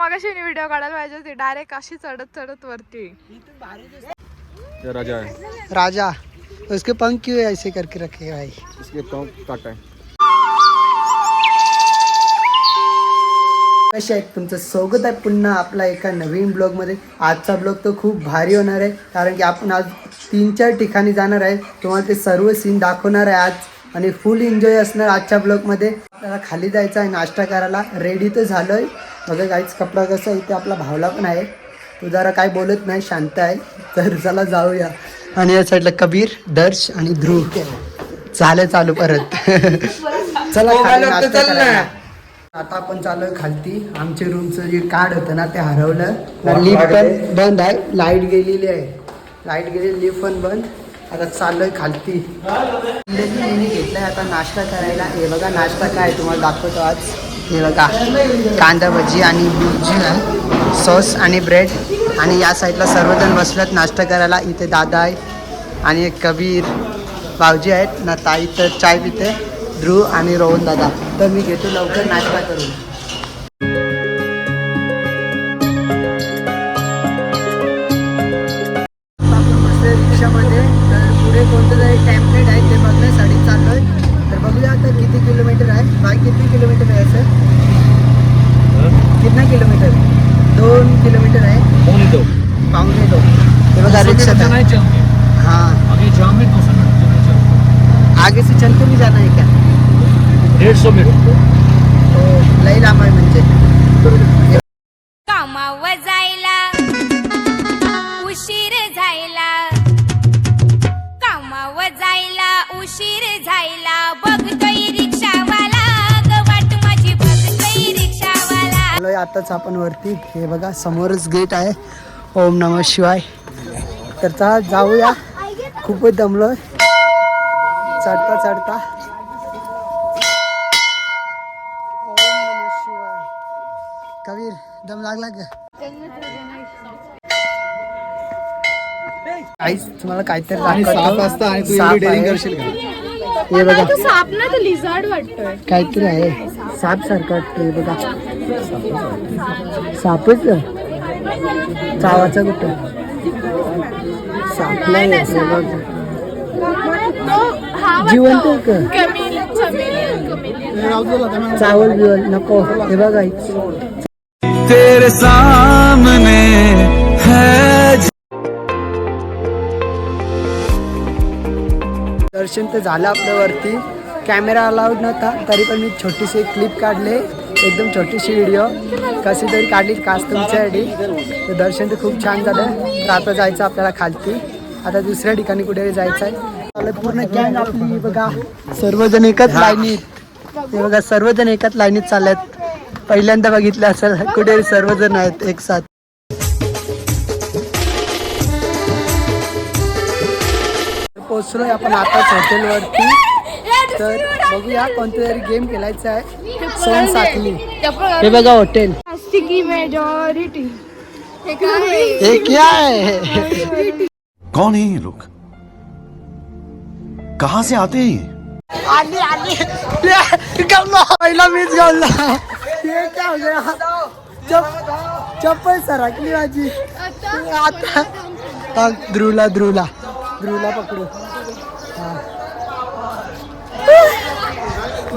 मगाशी व्हिडिओ काढायला पाहिजे होती. डायरेक्ट अशी चढत चढत वरती. ये राजा है राजा उसके पंख क्यों ऐसे करके रखे भाई? इसके पंख काटा है. कसे आहेत? तुमचं स्वागत आहे पुन्हा आपला एका नवीन ब्लॉगमध्ये. आजचा ब्लॉग तर खूप भारी होणार आहे कारण की आपण आज तीन चार ठिकाणी जाणार आहे. तुम्हाला ते सर्व सीन दाखवणार आहे आज आणि फुल एन्जॉय असणार आजच्या ब्लॉगमध्ये. आपल्याला खाली जायचं आहे नाश्ता करायला. रेडी तर झालो आहे बघा काहीच कपडा कसा आहे? इथे आपला भावला पण आहे. तो जरा काय बोलत नाही शांत आहे. तर चला जाऊया. आणि या साईडला कबीर दर्श आणि ध्रुव. झालं चालू परत. चला. आता आपण चालू खालती. आमच्या रूमचं जे कार्ड होतं ना ते हरवलं. लिफ्ट पण बंद आहे. लाइट गेलेली आहे. लाइट गेलेली लिफ्ट पण बंद. आता चाललोय खालती. घेतलाय आता नाश्ता करायला. हे बघा नाश्ता काय तुम्हाला दाखवतो आज. हे बघा कांदा भजी आणि बुर्जी आहे सॉस आणि ब्रेड आणि या साईडला सर्वजण बसलेत नाश्ता करायला. इथे दादा आहे आणि कबीर. भाऊजी आहेत. ना ताई तर चाय पिते. ध्रुव आणि रोहन दादा. तर मी घेतो लवकर नाश्ता करून. कामावर जायला उशीर जायला कामावर जायला उशीर झायला. बघतोय रिक्षावाला ग वाट माझी बघतोय रिक्षावाला. आलोय आताच आपण वरती. हे बघा समोरच गेट आहे. ओम नम शिवाय. तर चला जाऊया. खूपच दमलोय. चढता चढता. कबीर दम लागला का काहीच तुम्हाला काहीतरी. हे बघा. साप ना तर लिझार्ड वाटतोय. काहीतरी आहे. साप सारखं बघा. सापच चावाचा कुठं? साप नाही आहे, हे बघ. जिवंत चावल बिवल नको. हे बघा तेरे सामने है दर्शन तर झालं आपल्या वरती कॅमेरा अलाउड नव्हता तरी पण मी छोटीशी एक क्लिप काढले. एकदम छोटीशी व्हिडिओ कशी तरी काढली खास तुमच्यासाठी तर दर्शन तर खूप छान झालं. तर आता जायचं आपल्याला खालती. आता दुसऱ्या ठिकाणी कुठे जायचं आहे पूर्ण गँग आपली बघा सर्वजण एकच लाईनीत हे बघा सर्वजण एकाच लाईनीत चालल्यात पहिल्यांदा बघितलं असेल कुठे सर्वजण आहेत एक साथ. पोचलोय आपण आताच हॉटेलवरती. तर बघूया कोणतं तरी गेम खेळायचा आहे. सोन साखली हे बघा हॉटेल. की मेजॉरिटी हे क्या है कौन है ये लोग? कहां से आते हैं ये? आली आली. पहिला मीच गमला हे क्या हो गया चप चप्पल सरकली माझी आता हा, ध्रुवला ध्रुवला ध्रुवला पकडू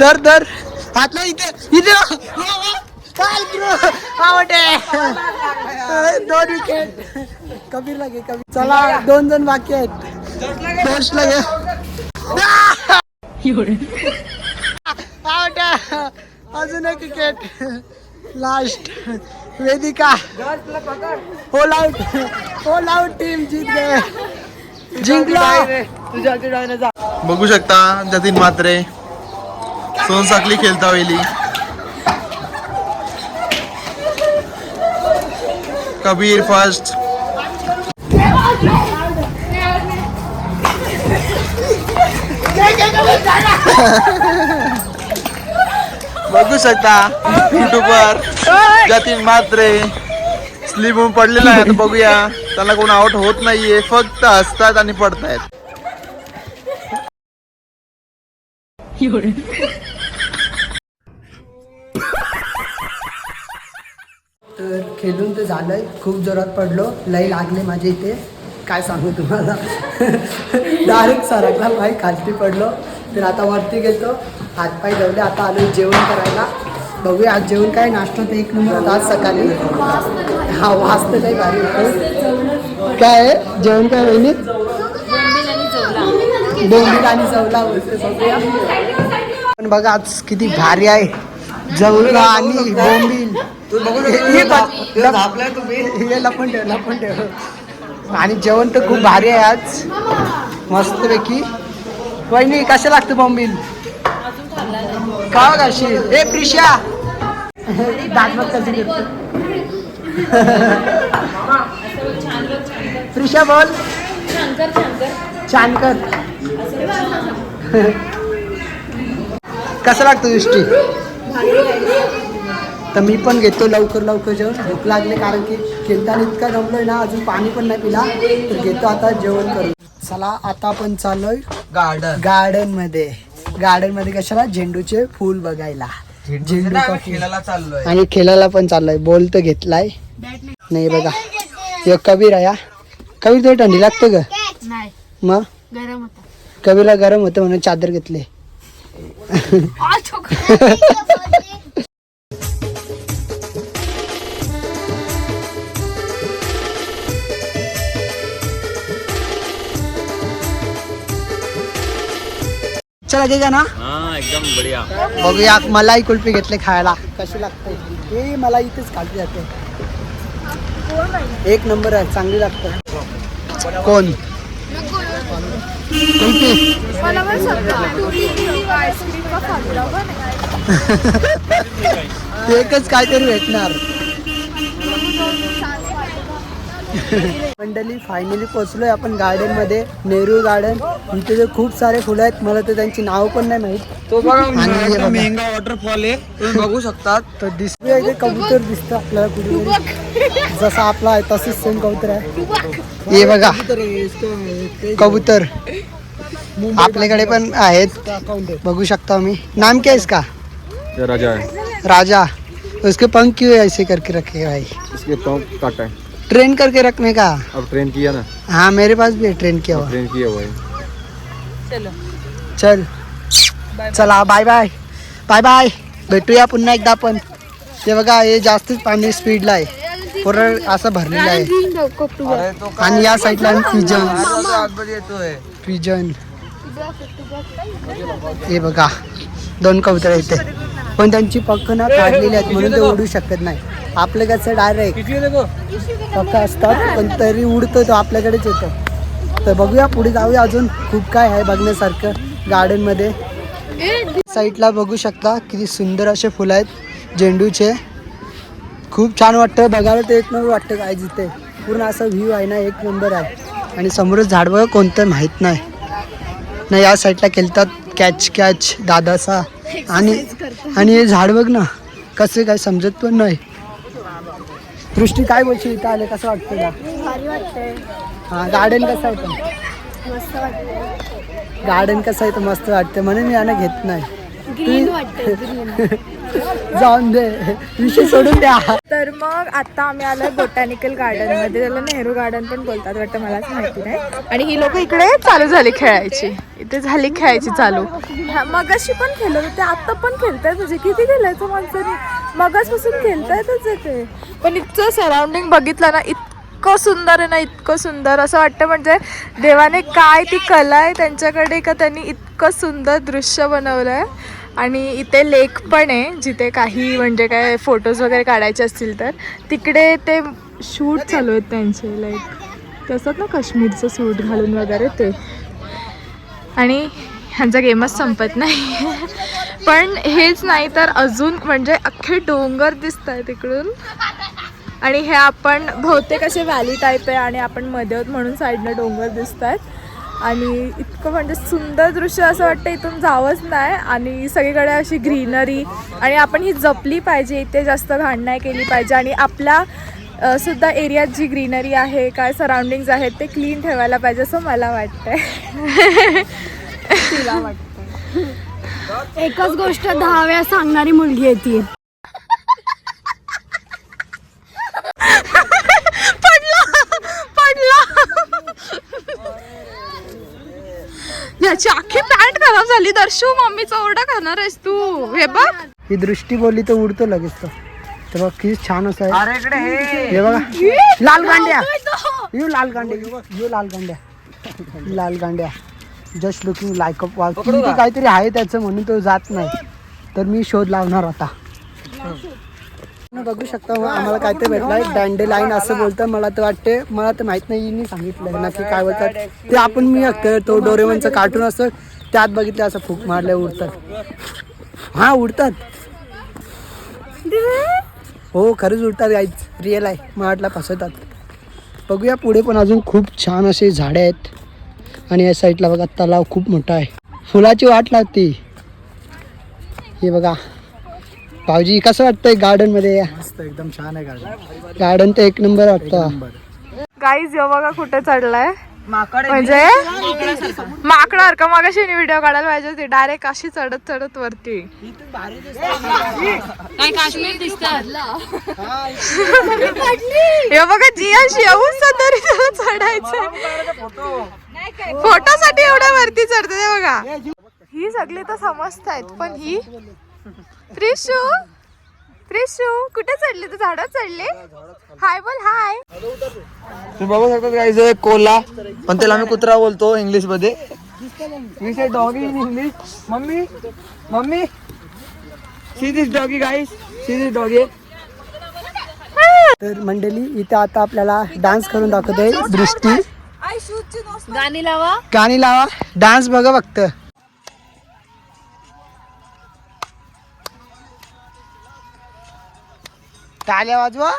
धर धर हातला इथे इथे काल वा, ध्रुव आवडे दोन विकेट कबीर लागे कबीर चला दोन दोन बाकी आहेत दोष लागे आउट अजून एक wicket last Vedika all out all out team जीत गए. जिंकला. बघू शकता जतीन मात्रे सोनसाखली खेळता वेली. कबीर फर्स्ट बघू शकता युट्यूबवर जतीन मात्रे स्लीप होऊन पडलेला आहे आता बघूया. त्याला कोण आउट होत नाहीये फक्त हसतात आणि पडतायत. तर खेळून तर झालंय खूप जोरात पडलो. लई लागले माझ्या इथे. काय सांगू तुम्हाला? डायरेक्ट सरकला पाय खालती पडलो. तर आता वरती गेलो हातपाय धवले आता आलो जेवण करायला. बघूया आज जेवण काय नाश्ता तर एक नंबर आज सकाळी. हा वाजत काही भारी होतं काय आहे? जेवण काय वहिनी? बोंबील आणि बघूया. पण बघा आज किती भारी आहे. जवला आणि बोंबील. लपून ठेव लपून ठेव. आणि जेवण तर खूप भारी आहे आज. मस्तपैकी. वहिनी कसं लागतं बॉम्बिल का कशी ए प्रिशा दात प्रिशा बोल. छान कर कसं लागतं दृष्टी तर मी पण घेतो लवकर लवकर जेवण. भूक लागले कारण की खेळताना इतका जमलोय ना अजून पाणी पण नाही पिला. तर घेतो आता जेवण करू चला आता आपण चाललोय गार्डन गार्डनमध्ये. गार्डनमध्ये कशाला? झेंडूचे फुल बघायला. झेंडू का फुल. खेळायला चाललोय. आणि खेळायला पण चाललोय. बोल तर घेतलाय. नाही बघा. यो कबीर आहे हा. कबीर तुला थंडी लागते ग? नाही. मग? गरम होता. कबीरला गरम होतं म्हणून चादर घेतले. चला घे ना? हाँ एकदम बढ़िया. बघूया मलाई कुल्फी घेतले खायला. कशी लागते? हे मला इथेच खाली जाते. एक नंबर आहे चांगली लागतं. कोण. एकच काहीतरी भेटणार. मंडळी फायनली पोहोचलोय आपण गार्डनमध्ये नेहरू गार्डन इथे जे खूप सारे फुलं आहेत. मला तर त्यांची नाव पण नाही माहीत. तो बघा हे. मेहंगा वॉटरफॉल आहे. तुम्ही बघू शकतात. तर दिसतोय इथे कबूतर दिसतं आपल्याला कुठे जसा आपला आहे तसेच सेम कबूतर आहे. हे बघा. कबूतर आपल्याकडे पण आहेत. बघू शकता मी नाम क्या है इसका? ये राजा राजा. उसके पंख क्यों ऐसे करके रखे भाई? इसके पंख काटा है. ट्रेन करके रखने का? अब ट्रेन किया ना। हाँ मेरे पास भी है ट्रेन किया हुआ। ट्रेन किया हुआ है। चल। चला। बाय बाय बाय बाय भेटूया पुन्हा एकदा आपण. ते बघा हे जास्तच पाणी स्पीडला आहे. पूर्ण असं भरलेलं आहे. अरे तो आणि या साईडला पिजन पिजन हे बघा दोन कबूतर आहेत ते. पण त्यांची पक्क ना काढलेली आहेत म्हणून ते उडू शकत नाही. आपलं कसं डायरेक्ट पक्का असतात पण तरी उडतो तो आपल्याकडेच येतो. तर बघूया पुढे जाऊया अजून. खूप काय आहे बघण्यासारखं गार्डनमध्ये साईडला बघू शकता किती सुंदर असे फुलं आहेत झेंडूचे. खूप छान वाटतं बघायला ते एक नंबर वाटतं काय जिथे पूर्ण असा व्ह्यू आहे ना एक नंबर आहे. आणि समोरच झाड बघा कोणतं माहीत नाही. ना या साईडला खेळतात कॅच कॅच दादासा. आणि आणि हे झाड बघ ना कसे काय समजत पण नाही. दृष्टी काय बोलशील? इथं आले? कसं वाटतं तुला? भारी वाटतंय. हां गार्डन कसं आहे पण मस्त वाटतंय. गार्डन कसं आहे? तर मस्त वाटतं म्हणून मी यांना घेत नाही. ग्रीन वाटतंय ग्रीन जाऊन दे. विषय सोडून द्या. तर मग आता आम्ही आलोय बोटॅनिकल गार्डनमध्ये. त्याला नेहरू गार्डन पण बोलतात वाटतं मलाच माहिती नाही. आणि ही लोक इकडे चालू झाली खेळायची. इथे झाली खेळायची चालू. मग अशी पण खेळत होते आता पण खेळतायत म्हणजे किती खेळायचं माणसाने? मगासपासून खेळतायतच येते पण इतकं सराउंडिंग बघितलं ना इतकं सुंदर आहे ना इतकं सुंदर. असं वाटतं म्हणजे देवाने काय ती कला आहे त्यांच्याकडे का त्यांनी इतकं सुंदर दृश्य बनवलं आहे आणि इथे लेक पण आहे जिथे काही म्हणजे काय फोटोज वगैरे काढायचे असतील तर. तिकडे ते शूट चालू आहेत त्यांचे लाईक ते असतात ना काश्मीरचं सूट घालून वगैरे ते. आणि ह्यांचा गेमच संपत नाही. पण हेच नाही तर अजून म्हणजे अख्खे डोंगर दिसत आहे तिकडून आणि हे आपण बहुतेक असे व्हॅली टाईप आहे आणि आपण मध्ये आहोत म्हणून साईडनं डोंगर दिसत आहेत आणि इतकं म्हणजे सुंदर दृश्य असं वाटतं इथून जावंच नाही. आणि सगळीकडे अशी ग्रीनरी आणि आपण ही जपली पाहिजे इथे जास्त घाण नाही केली पाहिजे. आणि आपल्या सुद्धा एरियात जी ग्रीनरी आहे काय सराउंडिंग्ज आहेत ते क्लीन ठेवायला पाहिजे असं मला वाटतंय. तिला वाटतं एकच गोष्ट दहा वेळा सांगणारी मुलगी आहे ती पडला पडला याची अख्खी पॅन्ट खराब झाली. दर्शू मम्मीचा ओरडा खाणार आहेस तू. हे बघ. ही दृष्टी बोलली तर उडतो लगेच तो तर बघ किती छान असं आहे. हे. बघा. लाल गांड्या. यू लाल गांड्या यू लाल गांड्या. लाल गांड्या. Just looking like up wall काहीतरी आहे त्याचं म्हणून तो जात नाही. तर मी शोध लावणार आता. बघू शकता हो, आम्हाला काय ते भेटलाय. डँडे लाईन असं बोलतं मला तर वाटते मला तर माहीत नाही मी सांगितलं नक्की काय बोलतात. ते आपण मी तो डोरेमनचं कार्टून असतं त्यात बघितलं असं फूक मारले उडतात. हा उडतात. हो खरंच उडतात गाईच रिअल आहे मराठला फसवतात. बघूया पुढे पण अजून खूप छान असे झाडे आहेत. आणि या साईडला बघा तलाव खूप मोठा आहे. फुलाची वाट लागते. हे बघा. भाऊजी कसं वाटतंय गार्डनमध्ये एकदम छान आहे गार्डन गार्डन तर एक नंबर वाटतं. गाईज यो बघा कुठे चढलाय. म्हणजे माकडावर का मागाशी व्हिडिओ काढायला पाहिजे होती. डायरेक्ट अशी चढत चढत वरती. हे बघा जियाशी येऊन तरी त्याला चढायचं फोटोसाठी एवढ्या वरती चढते ते बघा. ही सगळी तर समजत आहेत पण ही त्रिशू त्रिशू कुठे चढले तू? झाडात चढले हाय बोल हाय. तुम्ही बघू शकता गाईज एक कोल्हा पण त्याला आम्ही कुत्रा बोलतो इंग्लिशमध्ये. Doggy in English mummy mummy. See this doggy guys see this doggy तर मंडळी इथे आता आपल्याला डान्स करून दाखवते दृष्टी. गाणी लावा. गाणी लावा. डान्स बघा फक्त. टाल्या वाजवा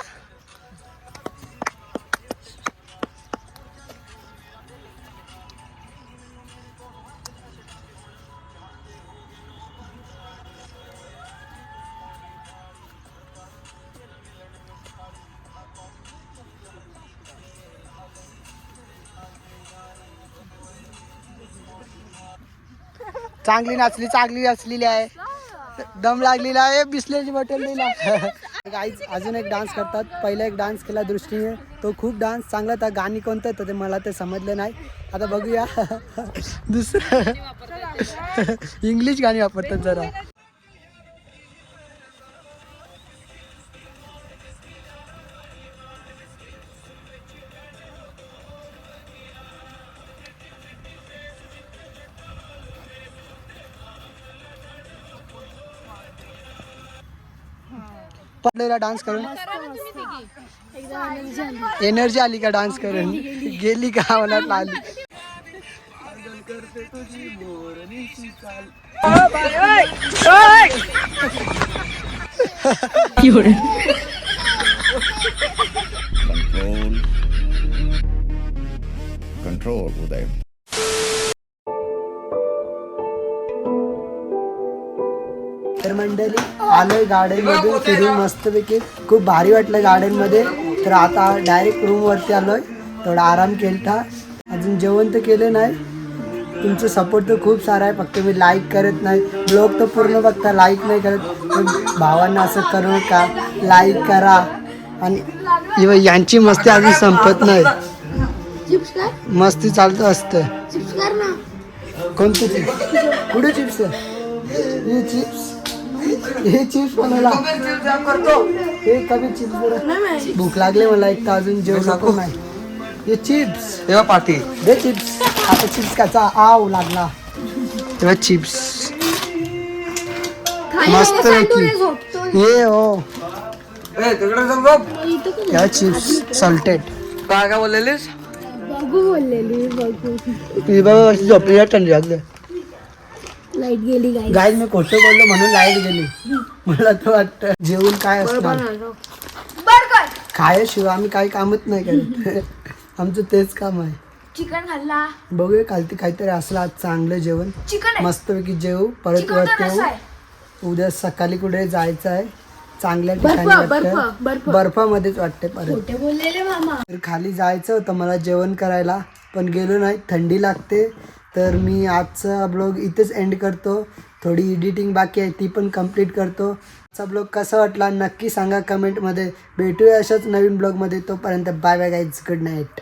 चांगली नाचली चांगली नाचलेली आहे. दम लागलेला आहे बिसलेली बॉटल लिहिला गाईज अजून एक डान्स करतात. पहिला एक डान्स केला दृष्टीने. तो खूप डान्स चांगला था गाणी कोणतं तर ते मला ते समजलं नाही. आता बघूया. दुसरं. इंग्लिश गाणी वापरतात जरा. पडलेला डान्स करून एनर्जी आली का डान्स करून गेली का मनात आली Control. Control, Uday. आलोय गार्डनमध्ये फिरून मस्तपैकी. खूप भारी वाटलं गार्डनमध्ये तर आता डायरेक्ट रूम वरती आलोय. थोडा आराम केलता. अजून जेवण तर केलं नाही. तुमचं सपोर्ट तर खूप सारा आहे. फक्त मी लाईक करत नाही. ब्लॉग तर पूर्ण बघता लाईक नाही करत. पण भावांना असं करू नका लाईक करा. आणि इव यांची मस्ती अजून संपत नाही. मस्ती चालत असतं. कोणते चिप्स कुठे चिप्स हे चिप्स हे चिप्स बनवला हे कमी चिप्स भूक लागली मला एक तर अजून जेवण नको. नाही. हे चिप्स तेव्हा पाठी दे चिप्स आता चिप्स कसा आव लागला. तेव्हा चिप्स मस्त हे हो या चिप्स सॉल्टेड काय काय बोललेलीस? बघू बोललेली बघू. ती बघा झोपली थंडी लागली. लाइट गेली गाय मी खोटं बोललो म्हणून लाइट गेली. मला तर वाटतं जेवण काय असणार? खायाशिवाय आम्ही काही कामच नाही करत आमचं तेच काम आहे. चिकन खाल्ला? बघूया कालती काहीतरी असलं आज चांगलं जेवण. चिकन मस्तपैकी जेवू परत वरती येऊ उद्या सकाळी कुठे जायचं आहे? चांगल्या ठिकाणी वाटतं. बर्फामध्येच वाटते परत. खोटे बोललेले मामा. तर खाली जायचं होतं मला जेवण करायला पण गेलो नाही. थंडी लागते. तर मी आजचा ब्लॉग इथेच एंड करतो. थोडी एडिटिंग बाकी आहे ती पण कंप्लीट करतो. आजचा ब्लॉग कसा वाटला नक्की सांगा कमेंटमध्ये भेटूया अशाच नवीन ब्लॉगमध्ये तोपर्यंत bye bye guys good night